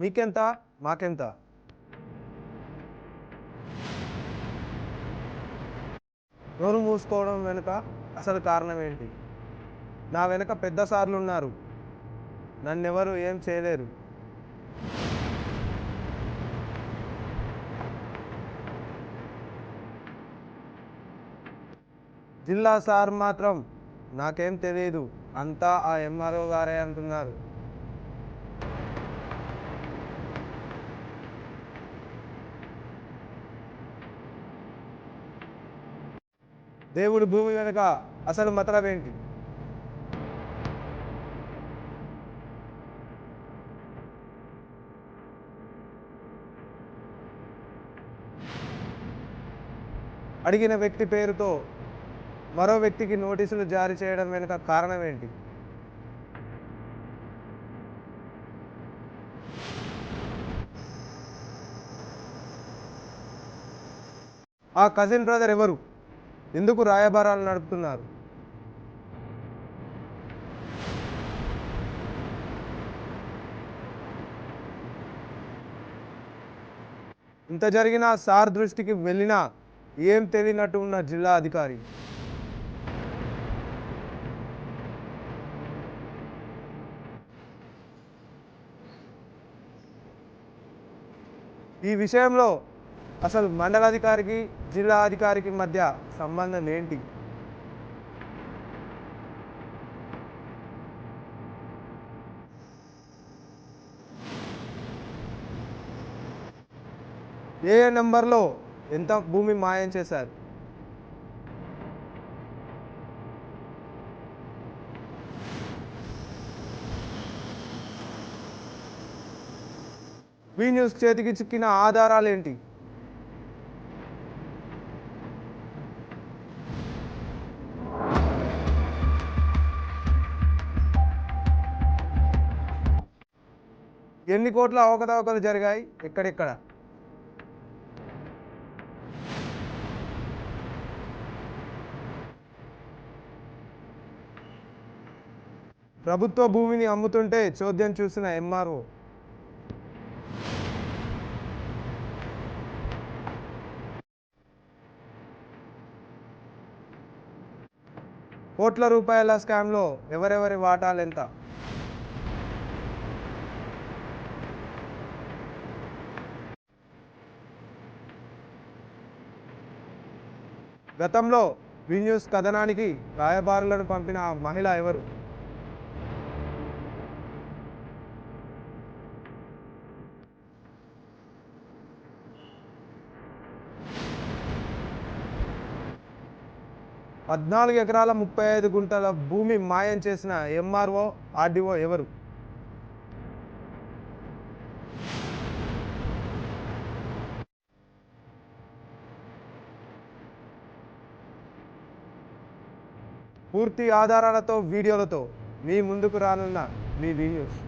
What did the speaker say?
మీకెంత? మాకెంత? నోరు మూసుకోవడం వెనుక అసలు కారణం ఏంటి? నా వెనుక పెద్ద సార్లు ఉన్నారు. నన్నెవరు ఏం చేయలేరు. జిల్లా సార్ మాత్రం నాకేం తెలియదు అంతా ఆ ఎంఆర్ఓ గారే అంటున్నారు. దేవుడు భూమి వెనుక అసలు మతలం ఏంటి? అడిగిన వ్యక్తి పేరుతో మరో వ్యక్తికి నోటీసులు జారీ చేయడం వెనుక కారణం ఏంటి? ఆ కజిన్ బ్రదర్ ఎవరు? ఎందుకు రాయబారాలు నడుపుతున్నారు? ఇంత జరిగిన సార్ దృష్టికి వెళ్ళినా ఏం తెలియనట్టు ఉన్న జిల్లా అధికారి. ఈ విషయంలో అసలు మండలాధికారికి జిల్లా అధికారికి మధ్య సంబంధం ఏంటి? ఏ ఏ నెంబర్లో ఎంత భూమి మాయం చేశారు? వీ న్యూస్ చేతికి చిక్కిన ఆధారాలు ఏంటి ఎన్ని కోట్ల అవకతవకలు జరిగాయి? ఎక్కడెక్కడ? ప్రభుత్వ భూమిని అమ్ముతుంటే చోద్యం చూసిన ఎంఆర్ఓ. కోట్ల రూపాయల స్కామ్లో ఎవరెవరి వాటాలు ఎంత? గతంలో విన్యూస్ కథనానికి రాయబారులను పంపిన ఆ మహిళ ఎవరు? పద్నాలుగు ఎకరాల ముప్పై ఐదు గుంటల భూమి మాయం చేసిన ఎంఆర్ఓ ఆర్డీఓ ఎవరు? పూర్తి ఆధారాలతో వీడియోలతో మీ ముందుకు రానున్న మీ వీడియోస్.